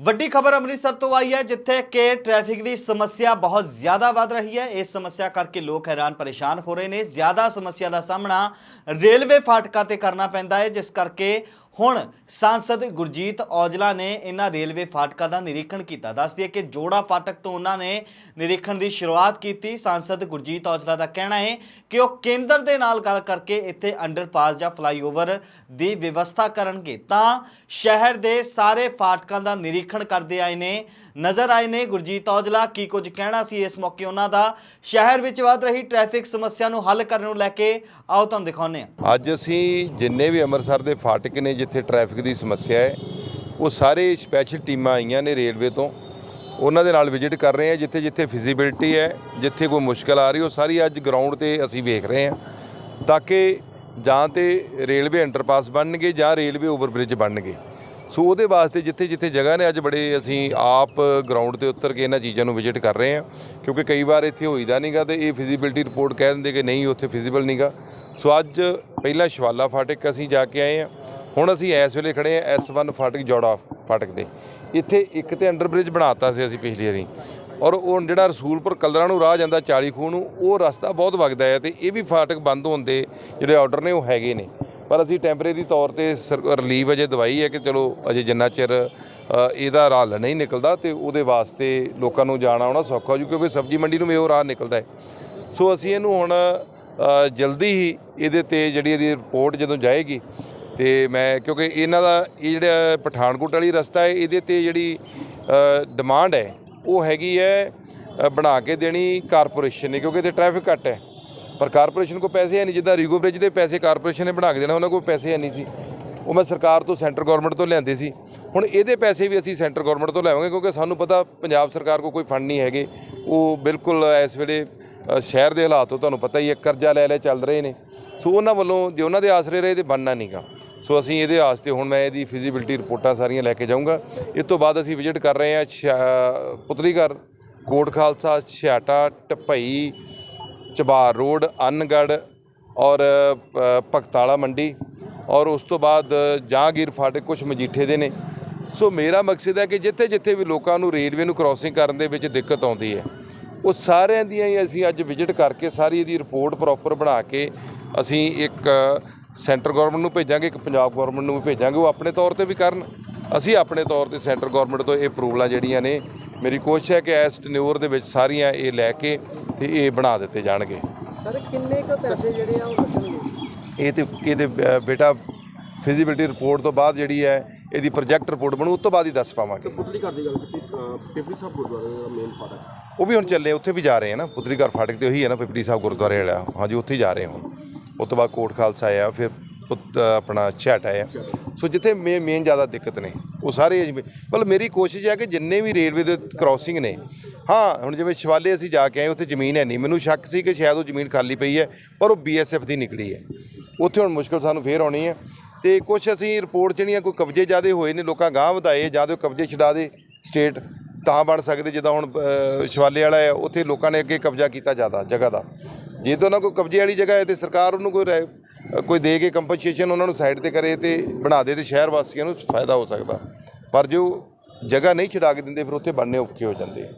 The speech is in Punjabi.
ਵੱਡੀ ਖਬਰ ਅੰਮ੍ਰਿਤਸਰ ਤੋਂ ਆਈ ਹੈ, ਜਿੱਥੇ ਕਿ ਟ੍ਰੈਫਿਕ ਦੀ ਸਮੱਸਿਆ ਬਹੁਤ ਜ਼ਿਆਦਾ ਵੱਧ ਰਹੀ ਹੈ। ਇਸ ਸਮੱਸਿਆ ਕਰਕੇ ਲੋਕ ਹੈਰਾਨ ਪਰੇਸ਼ਾਨ ਹੋ ਰਹੇ ਨੇ। ਜ਼ਿਆਦਾ ਸਮੱਸਿਆ ਦਾ ਸਾਹਮਣਾ ਰੇਲਵੇ ਫਾਟਕਾਂ ਤੇ ਕਰਨਾ ਪੈਂਦਾ ਹੈ, ਜਿਸ ਕਰਕੇ ਹੁਣ ਸਾਂਸਦ ਗੁਰਜੀਤ ਔਜਲਾ ਨੇ ਇਹਨਾਂ ਰੇਲਵੇ ਫਾਟਕਾਂ ਦਾ ਨਿਰੀਖਣ ਕੀਤਾ। ਦੱਸਦੀ ਹੈ ਕਿ ਜੋੜਾ ਫਾਟਕ ਤੋਂ ਉਹਨਾਂ ਨੇ ਨਿਰੀਖਣ ਦੀ ਸ਼ੁਰੂਆਤ ਕੀਤੀ। ਸਾਂਸਦ ਗੁਰਜੀਤ ਔਜਲਾ ਦਾ ਕਹਿਣਾ ਹੈ ਕਿ ਉਹ ਕੇਂਦਰ ਦੇ ਨਾਲ ਗੱਲ ਕਰਕੇ ਇੱਥੇ ਅੰਡਰਪਾਸ ਜਾਂ ਫਲਾਈਓਵਰ ਦੀ ਵਿਵਸਥਾ ਕਰਨਗੇ। ਤਾਂ ਸ਼ਹਿਰ ਦੇ ਸਾਰੇ ਫਾਟਕਾਂ ਦਾ ਨਿਰੀਖਣ ਕਰਦੇ ਆਏ ਨੇ, ਨਜ਼ਰ ਆਏ ਨੇ। ਗੁਰਜੀਤ ਔਜਲਾ ਕੀ ਕੁਝ ਕਹਿਣਾ ਸੀ ਇਸ ਮੌਕੇ ਉਹਨਾਂ ਦਾ? ਸ਼ਹਿਰ ਵਿੱਚ ਵੱਧ ਰਹੀ ਟ੍ਰੈਫਿਕ ਸਮੱਸਿਆ ਨੂੰ ਹੱਲ ਕਰਨ ਨੂੰ ਲੈ ਕੇ ਆਓ, ਤੁਹਾਨੂੰ ਦਿਖਾਉਂਦੇ ਹਾਂ। ਅੱਜ ਅਸੀਂ ਜਿੰਨੇ ਵੀ ਅੰਮ੍ਰਿਤਸਰ ਦੇ ਫਾਟਕ ਨੇ ਜਿੱਥੇ ਟ੍ਰੈਫਿਕ ਦੀ ਸਮੱਸਿਆ ਹੈ, ਉਹ ਸਾਰੇ ਸਪੈਸ਼ਲ ਟੀਮਾਂ ਆਈਆਂ ਨੇ ਰੇਲਵੇ ਤੋਂ। ਉਹਨਾਂ ਦੇ ਨਾਲ ਵਿਜ਼ਿਟ ਕਰ ਰਹੇ ਹਾਂ, ਜਿੱਥੇ ਜਿੱਥੇ ਫਿਜ਼ੀਬਿਲਟੀ ਹੈ, ਜਿੱਥੇ ਕੋਈ ਮੁਸ਼ਕਲ ਆ ਰਹੀ, ਉਹ ਸਾਰੀ ਅੱਜ ਗਰਾਊਂਡ ਤੇ ਅਸੀਂ ਵੇਖ ਰਹੇ ਹਾਂ। ਤਾਂ ਕਿ ਜਾਂ ਤੇ ਰੇਲਵੇ ਅੰਡਰਪਾਸ ਬਣਨਗੇ ਜਾਂ ਰੇਲਵੇ ਓਵਰਬ੍ਰਿਜ ਬਣਨਗੇ। ਸੋ ਉਹਦੇ ਵਾਸਤੇ ਜਿੱਥੇ ਜਿੱਥੇ ਜਗ੍ਹਾ ਨੇ, ਅੱਜ ਬੜੇ ਅਸੀਂ ਆਪ ਗਰਾਊਂਡ ਤੇ ਉਤਰ ਕੇ ਇਹਨਾਂ ਚੀਜ਼ਾਂ ਨੂੰ ਵਿਜ਼ਿਟ ਕਰ ਰਹੇ ਹਾਂ। ਕਿਉਂਕਿ ਕਈ ਵਾਰ ਇੱਥੇ ਹੋਈਦਾ ਨਹੀਂਗਾ ਤੇ ਇਹ ਫਿਜ਼ੀਬਿਲਟੀ ਰਿਪੋਰਟ ਕਹਿ ਦਿੰਦੇ ਕਿ ਨਹੀਂ, ਉੱਥੇ ਫਿਜ਼ੀਬਲ ਨਹੀਂਗਾ ਸੋ ਅੱਜ ਪਹਿਲਾ ਸ਼ਵਾਲਾ ਫਾਟਕ ਅਸੀਂ ਜਾ ਕੇ ਆਏ ਹਾਂ। ਹੁਣ ਅਸੀਂ ਇਸ ਵੇਲੇ ਖੜੇ ਹਾਂ S1 ਫਾਟਕ ਜੋੜਾ ਫਾਟਕ ਦੇ। ਇੱਥੇ ਇੱਕ ਤੇ ਅੰਡਰਬ੍ਰਿਜ ਬਣਾਤਾ ਸੀ ਅਸੀਂ ਪਿਛਲੀ ਵਾਰੀ। ਔਰ ਉਹ ਜਿਹੜਾ ਰਸੂਲਪੁਰ ਕਲਰਾਂ ਨੂੰ ਰਾਹ ਜਾਂਦਾ 40 ਖੂਹ ਨੂੰ, ਉਹ ਰਸਤਾ ਬਹੁਤ ਵਗਦਾ ਹੈ ਤੇ ਇਹ ਵੀ ਫਾਟਕ ਬੰਦ ਹੋਣ ਦੇ ਜਿਹੜੇ ਆਰਡਰ ਨੇ ਉਹ ਹੈਗੇ ਨੇ। ਪਰ ਅਸੀਂ ਟੈਂਪਰੇਰੀ ਤੌਰ ਤੇ ਰਿਲੀਵ ਅਜੇ ਦਵਾਈ ਹੈ ਕਿ ਚਲੋ ਅਜੇ ਜਿੰਨਾ ਚਿਰ ਇਹਦਾ ਹੱਲ ਨਹੀਂ ਨਿਕਲਦਾ ਤੇ ਉਹਦੇ ਵਾਸਤੇ ਲੋਕਾਂ ਨੂੰ ਜਾਣਾ ਆਉਣਾ ਸੌਖਾ ਹੋ ਜੂ ਕਿਉਂਕਿ ਸਬਜ਼ੀ ਮੰਡੀ ਨੂੰ ਵੀ ਉਹ ਰਾਹ ਨਿਕਲਦਾ ਹੈ। ਸੋ ਅਸੀਂ ਇਹਨੂੰ ਹੁਣ ਜਲਦੀ ਹੀ ਇਹਦੇ ਤੇ ਜਿਹੜੀ ਇਹਦੀ ਰਿਪੋਰਟ ਜਦੋਂ ਜਾਏਗੀ ਤੇ ਮੈਂ ਕਿਉਂਕਿ ਇਹਨਾਂ ਦਾ, ਇਹ ਜਿਹੜਾ ਪਠਾਨਕੋਟ ਵਾਲੀ ਰਸਤਾ ਹੈ, ਇਹਦੇ ਤੇ ਜਿਹੜੀ ਡਿਮਾਂਡ ਹੈ, ਉਹ ਹੈਗੀ ਹੈ ਬਣਾ ਕੇ ਦੇਣੀ ਕਾਰਪੋਰੇਸ਼ਨ ਨੇ, ਕਿਉਂਕਿ ਇੱਥੇ ਟ੍ਰੈਫਿਕ ਘੱਟ ਹੈ। ਪਰ ਕਾਰਪੋਰੇਸ਼ਨ ਕੋ ਪੈਸੇ ਹੈ ਨਹੀਂ, ਜਿੱਦਾਂ ਰੀਗੋ ਬ੍ਰਿਜ ਦੇ ਪੈਸੇ ਕਾਰਪੋਰੇਸ਼ਨ ਨੇ ਬਣਾ ਕੇ ਦੇਣਾ, ਉਹਨਾਂ ਕੋਲ ਪੈਸੇ ਹੈ ਨਹੀਂ ਸੀ। ਉਹ ਮੈਂ ਸਰਕਾਰ ਤੋਂ ਸੈਂਟਰ ਗਵਰਨਮੈਂਟ ਤੋਂ ਲਿਆਂਦੇ ਸੀ। ਹੁਣ ਇਹਦੇ ਪੈਸੇ ਵੀ ਅਸੀਂ ਸੈਂਟਰ ਗਵਰਨਮੈਂਟ ਤੋਂ ਲੈਵਾਂਗੇ ਕਿਉਂਕਿ ਸਾਨੂੰ ਪਤਾ ਪੰਜਾਬ ਸਰਕਾਰ ਕੋ ਕੋਈ ਫੰਡ ਨਹੀਂ ਹੈਗੇ। ਉਹ ਬਿਲਕੁਲ ਇਸ ਵੇਲੇ ਸ਼ਹਿਰ ਦੇ ਹਾਲਾਤ ਤੋਂ ਤੁਹਾਨੂੰ ਪਤਾ ਹੀ ਹੈ, ਕਰਜ਼ਾ ਲੈ ਲੈ ਚੱਲ ਰਹੇ ਨੇ। ਸੋ ਉਹਨਾਂ ਵੱਲੋਂ, ਜੇ ਉਹਨਾਂ ਦੇ ਆਸਰੇ ਰਹੇ, ਤੇ ਬਣਨਾ ਨਹੀਂਗਾ ਸੋ ਅਸੀਂ ਇਹਦੇ ਵਾਸਤੇ ਹੁਣ ਮੈਂ ਇਹਦੀ ਫਿਜ਼ੀਬਿਲਟੀ ਰਿਪੋਰਟਾਂ ਸਾਰੀਆਂ ਲੈ ਕੇ ਜਾਊਂਗਾ। ਇਸ ਤੋਂ ਬਾਅਦ ਅਸੀਂ ਵਿਜ਼ਿਟ ਕਰ ਰਹੇ ਹਾਂ ਛ- ਪੁਤਲੀਘਰ ਕੋਟ ਖਾਲਸਾ, ਛਿਆਟਾ ਟਪਈ ਚਬਾਰ ਰੋਡ ਅਨਗੜ ਔਰ ਭਗਤਾਲਾ ਮੰਡੀ ਔਰ ਉਸ ਤੋਂ ਬਾਅਦ ਜਹਾਂਗੀਰ ਫਾਟਕ ਕੁਝ ਮਜੀਠੇ ਦੇ ਨੇ। ਸੋ ਮੇਰਾ ਮਕਸਦ ਹੈ ਕਿ ਜਿੱਥੇ ਜਿੱਥੇ ਵੀ ਲੋਕਾਂ ਨੂੰ ਰੇਲਵੇ ਨੂੰ ਕ੍ਰਾਸਿੰਗ ਕਰਨ ਦੇ ਵਿੱਚ ਦਿੱਕਤ ਆਉਂਦੀ ਹੈ, ਉਹ ਸਾਰਿਆਂ ਦੀਆਂ ਹੀ ਅਸੀਂ ਅੱਜ ਵਿਜ਼ਿਟ ਕਰਕੇ ਸਾਰੀ ਇਹਦੀ ਰਿਪੋਰਟ ਪ੍ਰੋਪਰ ਬਣਾ ਕੇ ਅਸੀਂ ਇੱਕ ਸੈਂਟਰ ਗਵਰਨਮੈਂਟ ਨੂੰ ਭੇਜਾਂਗੇ ਇੱਕ ਪੰਜਾਬ ਗਵਰਨਮੈਂਟ ਨੂੰ ਵੀ ਭੇਜਾਂਗੇ ਉਹ ਆਪਣੇ ਤੌਰ ਤੇ ਵੀ ਕਰਨ। ਅਸੀਂ ਆਪਣੇ ਤੌਰ ਤੇ ਸੈਂਟਰ ਗਵਰਨਮੈਂਟ ਤੋਂ ਇਹ ਅਪਰੂਵਲਾਂ ਜਿਹੜੀਆਂ ਨੇ ਮੇਰੀ ਕੋਸ਼ਿਸ਼ ਹੈ ਕਿ ਇਸ ਟਨਿਓਰ ਦੇ ਵਿੱਚ ਸਾਰੀਆਂ ਇਹ ਲੈ ਕੇ ਤੇ ਇਹ ਬਣਾ ਦਿੱਤੇ ਜਾਣਗੇ। ਸਰ ਕਿੰਨੇ ਕੁ ਪੈਸੇ ਜਿਹੜੇ ਆ ਉਹ ਲੱਗਣਗੇ? ਇਹ ਤੇ ਇਹਦੇ ਬੇਟਾ ਫਿਜ਼ੀਬਿਲਟੀ ਰਿਪੋਰਟ ਤੋਂ ਬਾਅਦ ਜਿਹੜੀ ਹੈ ਇਹਦੀ ਪ੍ਰੋਜੈਕਟ ਰਿਪੋਰਟ ਬਣੂ ਉਸ ਤੋਂ ਬਾਅਦ ਹੀ ਦੱਸ ਪਾਵਾਂਗੇ। ਪੁਤਲੀ ਘਰ ਦੀ ਗੱਲ ਕੀਤੀ ਪਿਪਲੀ ਸਾਹਿਬ ਗੁਰਦੁਆਰੇ ਦਾ ਮੇਨ ਫਾਟਕ। ਉਹ ਵੀ ਹੁਣ ਚੱਲੇ ਉੱਥੇ ਵੀ ਜਾ ਰਹੇ ਆ ਨਾ ਪੁਤਲੀ ਘਰ ਫਾਟਕ ਤੇ ਉਹੀ ਹੈ ਨਾ ਪਿਪੜੀ ਸਾਹਿਬ ਗੁਰਦੁਆਰੇ ਵਾਲਾ। ਹਾਂਜੀ ਉੱਥੇ ਜਾ ਰਹੇ ਹਾਂ ਉਸ ਤੋਂ ਬਾਅਦ ਕੋਟ ਖਾਲਸਾ ਆਇਆ, ਫਿਰ ਪੁੱਤ ਆਪਣਾ ਛਾਟ ਆਇਆ। ਸੋ ਜਿੱਥੇ ਮੇਨ ਮੇਨ ਜ਼ਿਆਦਾ ਦਿੱਕਤ ਨੇ, ਉਹ ਸਾਰੇ ਜਿਵੇਂ, ਮਤਲਬ ਮੇਰੀ ਕੋਸ਼ਿਸ਼ ਹੈ ਕਿ ਜਿੰਨੇ ਵੀ ਰੇਲਵੇ ਦੇ ਕ੍ਰਾਸਿੰਗ ਨੇ, ਹਾਂ, ਹੁਣ ਜਿਵੇਂ ਸ਼ਿਵਾਲੇ ਅਸੀਂ ਜਾ ਕੇ ਆਏ, ਉੱਥੇ ਜ਼ਮੀਨ ਹੈ ਨਹੀਂ। ਮੈਨੂੰ ਸ਼ੱਕ ਸੀ ਕਿ ਸ਼ਾਇਦ ਉਹ ਜ਼ਮੀਨ ਖਾਲੀ ਪਈ ਹੈ, ਪਰ ਉਹ ਬੀਐਸਐਫ ਦੀ ਨਿਕਲੀ ਹੈ। ਉੱਥੇ ਹੁਣ ਮੁਸ਼ਕਲ ਸਾਨੂੰ ਫੇਰ ਆਉਣੀ ਹੈ। ਤੇ ਕੁਝ ਅਸੀਂ ਰਿਪੋਰਟ ਜਿਹੜੀਆਂ ਕੋਈ ਕਬਜ਼ੇ ਜ਼ਿਆਦੇ ਹੋਏ ਨੇ, ਲੋਕਾਂ ਗਾਂਹ ਵਧਾਏ, ਜਾਂ ਤੇ ਉਹ ਕਬਜ਼ੇ ਛਡਾ ਦੇ ਸਟੇਟ ਤਾਂ ਬਣ ਸਕਦੇ, ਜਿੱਦਾਂ ਹੁਣ ਸ਼ਿਵਾਲੇ ਵਾਲਾ ਹੈ, ਉੱਥੇ ਲੋਕਾਂ ਨੇ ਅੱਗੇ ਕਬਜ਼ਾ ਕੀਤਾ ਜ਼ਿਆਦਾ, ਜਗ੍ਹਾ ਦਾ। ਜੇ ਤਾਂ ਉਹਨਾਂ ਕੋਈ ਕਬਜ਼ੇ ਵਾਲੀ ਜਗ੍ਹਾ ਹੈ ਤੇ ਸਰਕਾਰ ਉਹਨੂੰ ਕੋਈ ਰਹਿ- ਕੋਈ ਦੇ ਕੇ ਕੰਪਨਸੇਸ਼ਨ ਉਹਨਾਂ ਨੂੰ ਸਾਈਡ ਤੇ ਕਰੇ ਤੇ ਬਣਾ ਦੇ ਤੇ ਸ਼ਹਿਰ ਵਾਸੀਆਂ ਨੂੰ ਫਾਇਦਾ ਹੋ ਸਕਦਾ। ਪਰ ਜੋ ਜਗ੍ਹਾ ਨਹੀਂ ਛਡਾ ਕੇ ਦਿੰਦੇ, ਫਿਰ ਉੱਥੇ ਬਣਨੇ ਔਖੇ ਹੋ ਜਾਂਦੇ। ਆ